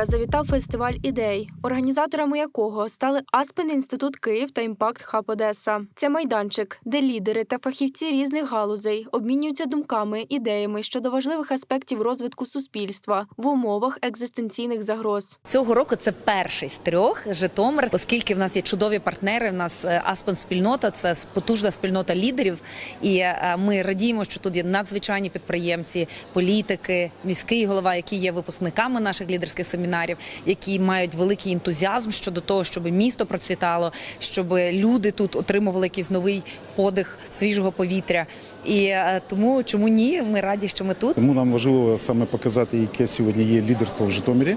Житомира завітав фестиваль ідей, організаторами якого стали Аспен Інститут Київ та Імпакт Хаб Одеса. Це майданчик, де лідери та фахівці різних галузей обмінюються думками, ідеями щодо важливих аспектів розвитку суспільства в умовах екзистенційних загроз. Цього року це перший з трьох Житомир, оскільки в нас є чудові партнери. В нас е, Аспен спільнота, це потужна спільнота лідерів. І е, ми радіємо, що тут є надзвичайні підприємці, політики, міський голова, які є випускниками наших лідерських семінарів, які мають великий ентузіазм щодо того, щоб місто процвітало, щоб люди тут отримували якийсь новий подих свіжого повітря. І е, тому чому ні? Ми раді, що ми тут. Тому нам важливо саме показати, яке сьогодні є лідерство в Житомирі,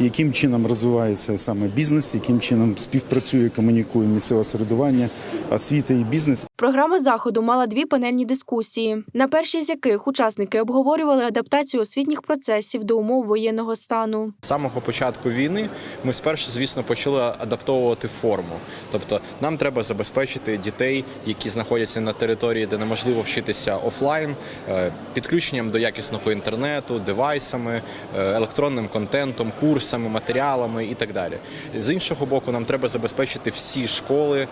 яким чином розвивається саме бізнес, яким чином співпрацює, комунікує місцеве середування, освіта і бізнес. Програма заходу мала дві панельні дискусії, на першій з яких учасники обговорювали адаптацію освітніх процесів до умов воєнного стану. З самого початку війни ми спершу, звісно, почали адаптовувати форму. Тобто, нам треба забезпечити дітей, які знаходяться на території, де неможливо вчитися офлайн, е, підключенням до якісного інтернету, девайсами, е, електронним контентом, курсами, матеріалами і так далі. З іншого боку, нам треба забезпечити всі школи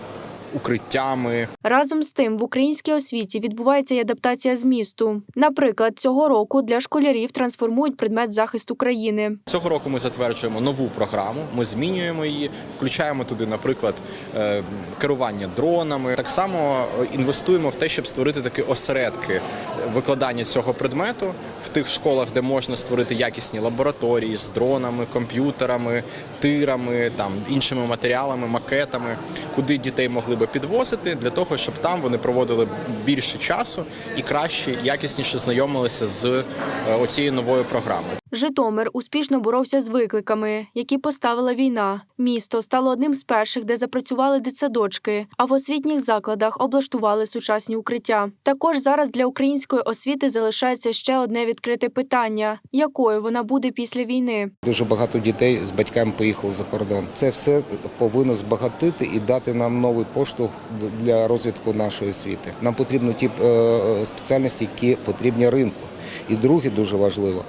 укриттями, Разом з тим в українській освіті відбувається й адаптація змісту. Наприклад, цього року для школярів трансформують предмет захисту країни. Цього року ми затверджуємо нову програму. Ми змінюємо її, включаємо туди, наприклад, е, керування дронами. Так само е, інвестуємо в те, щоб створити такі осередки викладання цього предмету в тих школах, де можна створити якісні лабораторії з дронами, комп'ютерами, тирами, там іншими матеріалами, макетами, куди дітей могли би підвозити для того, щоб там вони проводили більше часу і краще, якісніше знайомилися з е, оцією новою програмою. Житомир успішно боровся з викликами, які поставила війна. Місто стало одним з перших, де запрацювали дитсадочки, а в освітніх закладах облаштували сучасні укриття. Також зараз для української освіти залишається ще одне відкрите питання: якою вона буде після війни. Дуже багато дітей з батьками поїхали за кордон. Це все повинно збагатити і дати нам новий поштовх для розвитку нашої освіти. Нам потрібні ті е, спеціальності, які потрібні ринку. І друге дуже важливо.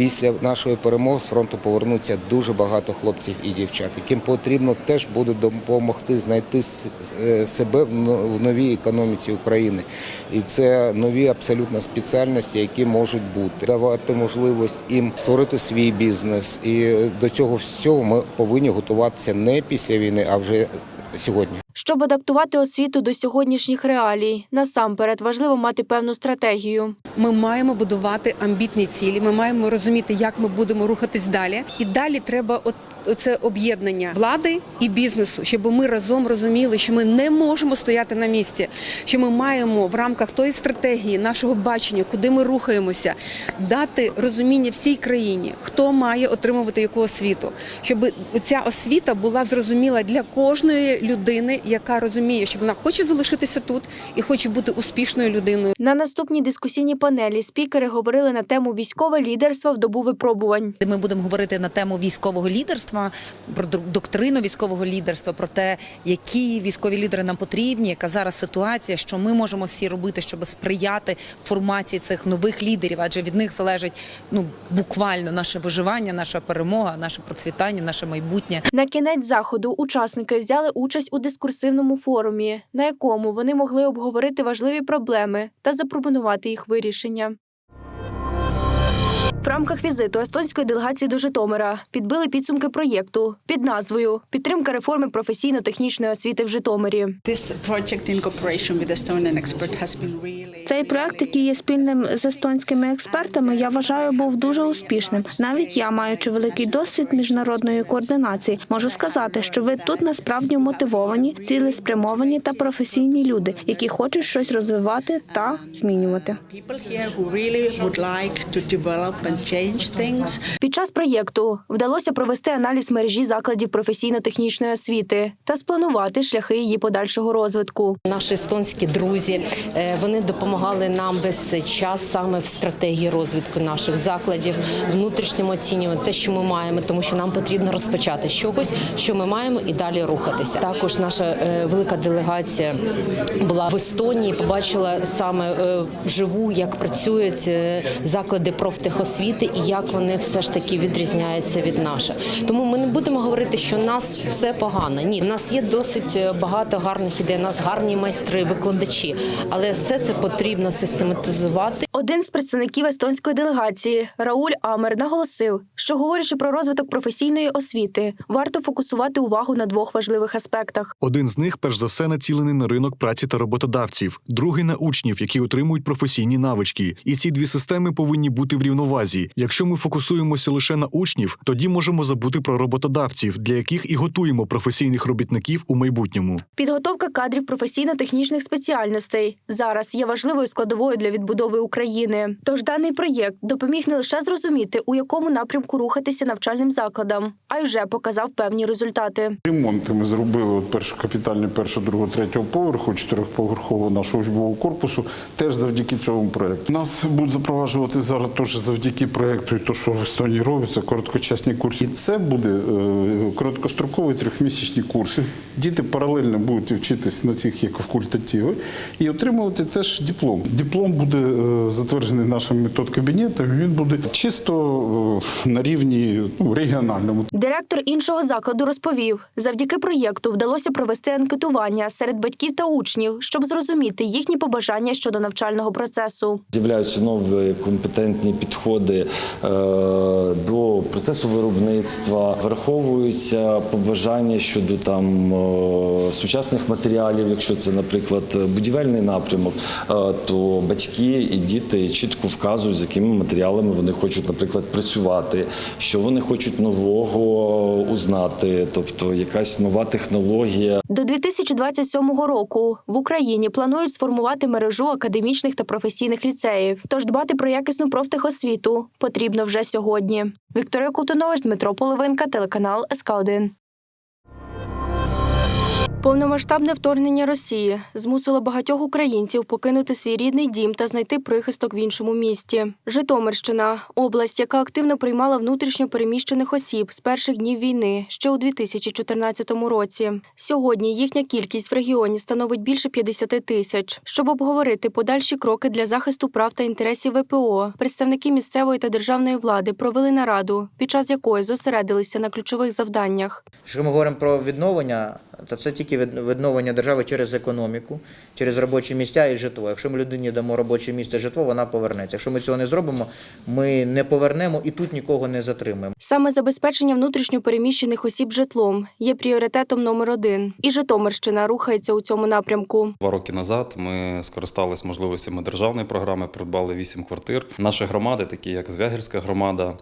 Після нашої перемоги з фронту повернуться дуже багато хлопців і дівчат, яким потрібно теж буде допомогти знайти е, себе в но- в новій економіці України. І це нові абсолютно спеціальності, які можуть бути, давати можливість їм створити свій бізнес. І до цього всього ми повинні готуватися не після війни, а вже сьогодні. Щоб адаптувати освіту до сьогоднішніх реалій, насамперед важливо мати певну стратегію. Ми маємо будувати амбітні цілі. Ми маємо розуміти, як ми будемо рухатись далі. І далі треба от- оце об'єднання влади і бізнесу, щоб ми разом розуміли, що ми не можемо стояти на місці, що ми маємо в рамках тої стратегії, нашого бачення, куди ми рухаємося, дати розуміння всій країні, хто має отримувати яку освіту, щоб ця освіта була зрозуміла для кожної людини, яка розуміє, що вона хоче залишитися тут і хоче бути успішною людиною. На наступній дискусійній панелі спікери говорили на тему військове лідерство в добу випробувань. Ми будемо говорити на тему військового лідерства, про док- доктрину військового лідерства, про те, які військові лідери нам потрібні, яка зараз ситуація, що ми можемо всі робити, щоб сприяти формації цих нових лідерів, адже від них залежить ну буквально наше виживання, наша перемога, наше процвітання, наше майбутнє. На кінець заходу учасники взяли участь у дискурсивному форумі, на якому вони могли обговорити важливі проблеми та запропонувати їх вирішення. В рамках візиту естонської делегації до Житомира підбили підсумки проєкту під назвою Підтримка реформи професійно-технічної освіти в Житомирі. Цей проект, який є спільним з естонськими експертами, я вважаю, був дуже успішним. Навіть я, маючи великий досвід міжнародної координації, можу сказати, що ви тут насправді мотивовані, цілеспрямовані та професійні люди, які хочуть щось розвивати та змінювати. Під час проєкту вдалося провести аналіз мережі закладів професійно-технічної освіти та спланувати шляхи її подальшого розвитку. Наші естонські друзі е, вони допомагали нам весь час саме в стратегії розвитку наших закладів, внутрішньому оцінювати те, що ми маємо, тому що нам потрібно розпочати з чогось, що ми маємо, і далі рухатися. Також наша е, велика делегація була в Естонії, побачила саме е, вживу, як працюють заклади профтехосвіти. Освіти і як вони все ж таки відрізняються від наших. Тому ми не будемо говорити, що у нас все погано. Ні, у нас є досить е, багато гарних ідей, у нас гарні майстри, викладачі, але все це потрібно систематизувати. Один з представників естонської делегації Рауль Амер наголосив, що говорячи про розвиток професійної освіти, варто фокусувати увагу на двох важливих аспектах. Один з них, перш за все, націлений на ринок праці та роботодавців, другий на учнів, які отримують професійні навички. І ці дві системи повинні бути в рівновазі. Якщо ми фокусуємося лише на учнів, тоді можемо забути про роботодавців, для яких і готуємо професійних робітників у майбутньому. Підготовка кадрів професійно-технічних спеціальностей зараз є важливою складовою для відбудови України. Тож даний проєкт допоміг не лише зрозуміти, у якому напрямку рухатися навчальним закладам, а й вже показав певні результати. Ремонти ми зробили от першу капітальний першого, другого, третього поверху, чотирьохповерхового нашого учбового корпусу, теж завдяки цьому проєкту. Нас будуть запроваджувати зараз теж завдяки проєкту, і то, що в Естонії робиться, короткочасні курси. І це буде е, короткострокові трьохмісячні курси. Діти паралельно будуть вчитись на цих як факультативи і отримувати теж диплом. Диплом буде е, затверджений нашим метод кабінетом. Він буде чисто е, на рівні ну, регіональному. Директор іншого закладу розповів, завдяки проєкту вдалося провести анкетування серед батьків та учнів, щоб зрозуміти їхні побажання щодо навчального процесу. З'являються нові компетентні підходи е, до процесу виробництва, враховуються побажання щодо там е, сучасних матеріалів. Якщо це, наприклад, будівельний напрямок, е, то батьки і діти чітко вказують, з якими матеріалами вони хочуть, наприклад, працювати, що вони хочуть нового узнати, тобто якась нова технологія. До 2027 року в Україні планують сформувати мережу академічних та професійних ліцеїв. Тож дбати про якісну профтехосвіту потрібно вже сьогодні. Вікторія Култунович, Дмитро Половинка, телеканал СК 1 Повномасштабне вторгнення Росії змусило багатьох українців покинути свій рідний дім та знайти прихисток в іншому місті. Житомирщина область, яка активно приймала внутрішньо переміщених осіб з перших днів війни ще у 2014 році. Сьогодні їхня кількість в регіоні становить більше 50 тисяч. Щоб обговорити подальші кроки для захисту прав та інтересів ВПО, представники місцевої та державної влади провели нараду, під час якої зосередилися на ключових завданнях. Якщо ми говоримо про відновлення, то це тільки від- відновлення держави через економіку, через робочі місця і житло. Якщо ми людині дамо робоче місце і житло, вона повернеться. Якщо ми цього не зробимо, ми не повернемо і тут нікого не затримаємо. Саме забезпечення внутрішньо переміщених осіб житлом є пріоритетом номер один, і Житомирщина рухається у цьому напрямку. Два роки назад ми скористалися можливостями державної програми, придбали вісім квартир. Наші громади, такі як Звягельська громада,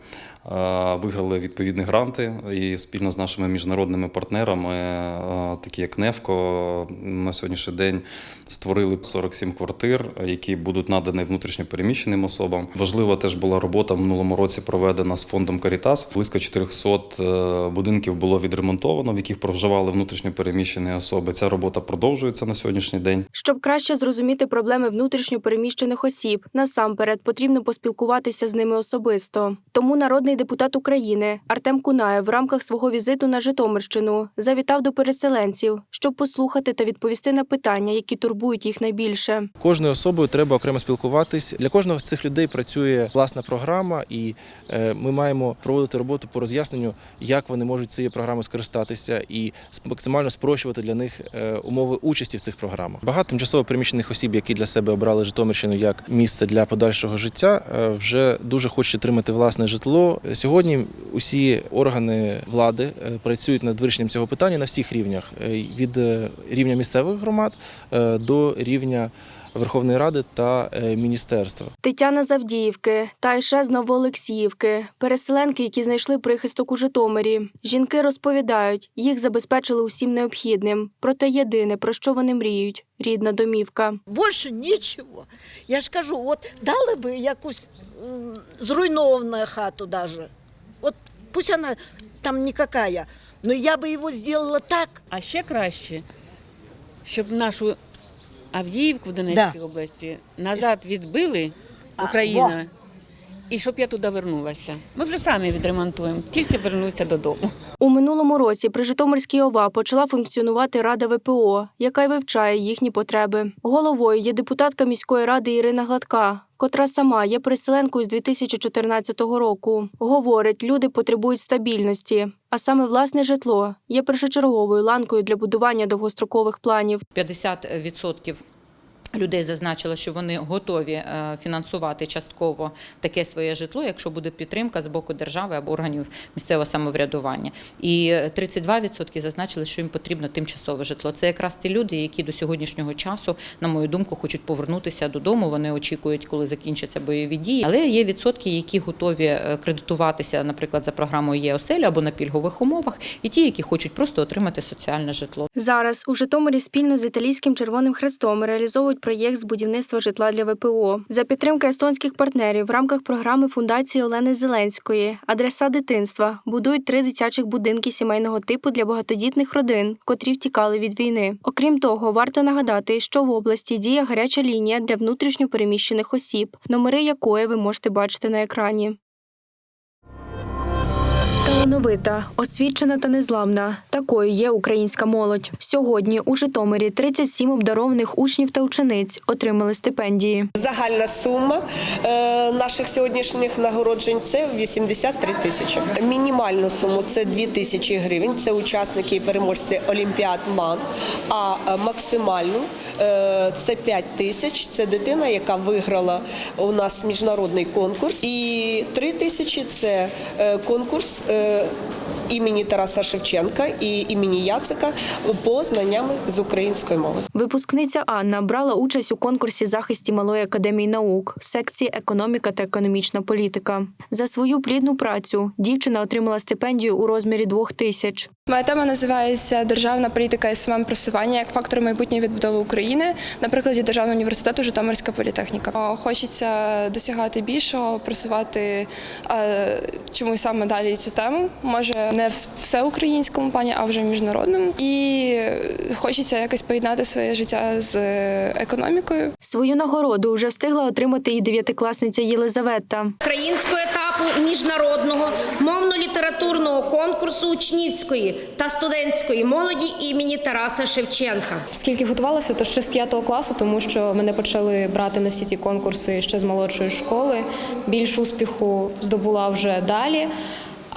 е, виграли відповідні гранти і спільно з нашими міжнародними партнерами, е, такі як Невко, на сьогоднішній день створили 47 квартир, які будуть надані внутрішньо переміщеним особам. Важлива теж була робота в минулому році проведена з фондом Карітас. Близько 400 е, будинків було відремонтовано, в яких проживали внутрішньо переміщені особи. Ця робота продовжується на сьогоднішній день. Щоб краще зрозуміти проблеми внутрішньо переміщених осіб, насамперед потрібно поспілкуватися з ними особисто. Тому народний депутат України Артем Кунаєв в рамках свого візиту на Житомирщину завітав до переселенців, щоб послухати та відповісти на питання, які турбують їх найбільше. Кожною особою треба окремо спілкуватись. Для кожного з цих людей працює власна програма, і е, ми маємо проводити роботу по роз'ясненню, як вони можуть цією програмою скористатися, і максимально спрощувати для них е, умови участі в цих програмах. Багато тимчасово переміщених осіб, які для себе обрали Житомирщину як місце для подальшого життя, е, вже дуже хочуть отримати власне житло. Сьогодні усі органи влади працюють над вирішенням цього питання на всіх рівнях е, від е, рівня місцевих громад е, до рівня Верховної Ради та міністерства. Тетяна Завдіївки та Айше з Новоолексіївки, переселенки, які знайшли прихисток у Житомирі. Жінки розповідають, їх забезпечили усім необхідним. Проте єдине, про що вони мріють рідна домівка. Больше нічого. Я ж кажу, от дали би якусь зруйновану хату даже. От пусть вона там никакая, но я би його зробила так. А ще краще, щоб нашу Авдіївку в Донецькій області назад відбили А, Україна, і щоб я туди вернулася. Ми вже самі відремонтуємо, тільки вернуться додому. У минулому році при Житомирській ОВА почала функціонувати Рада ВПО, яка й вивчає їхні потреби. Головою є депутатка міської ради Ірина Гладка. Котра сама є переселенкою з 2014 року. Говорить, люди потребують стабільності, а саме власне житло є першочерговою ланкою для будування довгострокових планів. 50% людей зазначило, що вони готові е, фінансувати частково таке своє житло, якщо буде підтримка з боку держави або органів місцевого самоврядування. І 32% зазначили, що їм потрібно тимчасове житло. Це якраз ті люди, які до сьогоднішнього часу, на мою думку, хочуть повернутися додому. Вони очікують, коли закінчаться бойові дії. Але є відсотки, які готові е, кредитуватися, наприклад, за програмою ЄОСЕЛь або на пільгових умовах, і ті, які хочуть просто отримати соціальне житло. Зараз у Житомирі спільно з італійським Червоним Хрестом реалізовують проєкт з будівництва житла для ВПО за підтримки естонських партнерів в рамках програми фундації Олени Зеленської. Адреса дитинства будують три дитячих будинки сімейного типу для багатодітних родин, котрі втікали від війни. Окрім того, варто нагадати, що в області діє гаряча лінія для внутрішньо переміщених осіб, номери якої ви можете бачити на екрані. Талановита, освічена та незламна. Такою є українська молодь. Сьогодні у Житомирі 37 обдарованих учнів та учениць отримали стипендії. Загальна сума е, наших сьогоднішніх нагороджень це 83 тисячі. Мінімальну суму це 2 тисячі гривень. Це учасники і переможці Олімпіад МАН. А е, максимальну е, це 5 тисяч. Це дитина, яка виграла у нас міжнародний конкурс. І 3 тисячі це конкурс е, імені Тараса Шевченка і імені Яцика по знаннями з української мови. Випускниця Анна брала участь у конкурсі захисті малої академії наук в секції економіка та економічна політика. За свою плідну працю дівчина отримала стипендію у розмірі двох тисяч. Моя тема називається Державна політика і самопросування як фактор майбутньої відбудови України на прикладі Державного університету Житомирська політехніка. Хочеться досягати більшого, просувати е, чомусь саме далі цю тему. Може не в всеукраїнському плані, а вже в міжнародному. І хочеться якось поєднати своє життя з економікою. Свою нагороду вже встигла отримати і дев'ятикласниця Єлизавета. українського етапу міжнародного мовно-літературного конкурсу учнівської та студентської молоді імені Тараса Шевченка. Скільки готувалася, то ще з п'ятого класу, тому що мене почали брати на всі ці конкурси ще з молодшої школи. Більш успіху здобула вже далі.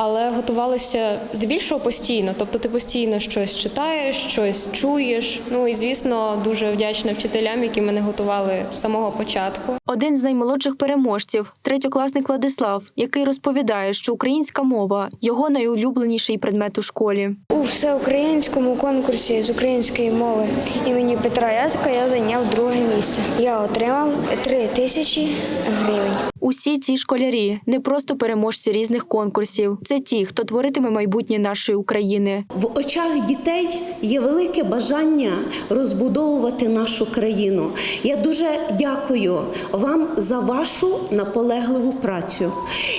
Але готувалися здебільшого постійно, тобто ти постійно щось читаєш, щось чуєш. Ну і звісно, дуже вдячна вчителям, які мене готували з самого початку. Один з наймолодших переможців третьокласник Владислав, який розповідає, що українська мова його найулюбленіший предмет у школі. У всеукраїнському конкурсі з української мови імені Петра Яцика я зайняв друге місце. Я отримав 3 тисячі гривень. Усі ці школярі не просто переможці різних конкурсів. Це ті, хто творитиме майбутнє нашої України. В очах дітей є велике бажання розбудовувати нашу країну. Я дуже дякую вам за вашу наполегливу працю.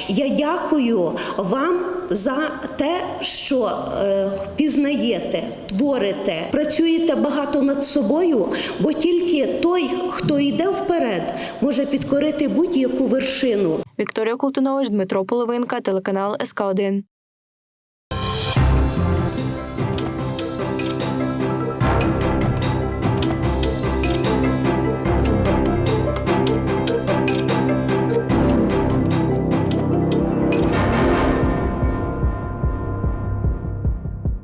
Я дякую вам за те, що е, пізнаєте, творите, працюєте багато над собою, бо тільки той, хто йде вперед, може підкорити будь-яку вершину. Вікторія Колтунович, Дмитро Половинка, телеканал СК 1